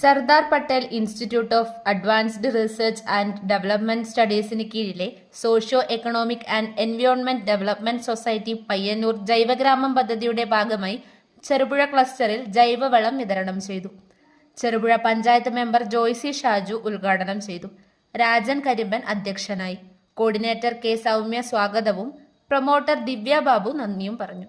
Sardar Patel institute of advanced research and development സ്റ്റഡീസിന് കീഴിലെ socio economic and environment development society Payyanur ജൈവഗ്രാമം പദ്ധതിയുടെ ഭാഗമായി ചെറുപുഴ ക്ലസ്റ്ററിൽ ജൈവവളം വിതരണം ചെയ്തു. ചെറുപുഴ പഞ്ചായത്ത് മെമ്പർ ജോയ്സി ഷാജു ഉദ്ഘാടനം ചെയ്തു. രാജൻ കരിമ്പൻ അധ്യക്ഷനായി. കോർഡിനേറ്റർ കെ സൗമ്യ സ്വാഗതവും പ്രൊമോട്ടർ ദിവ്യ ബാബു നന്ദിയും പറഞ്ഞു.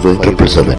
triple seven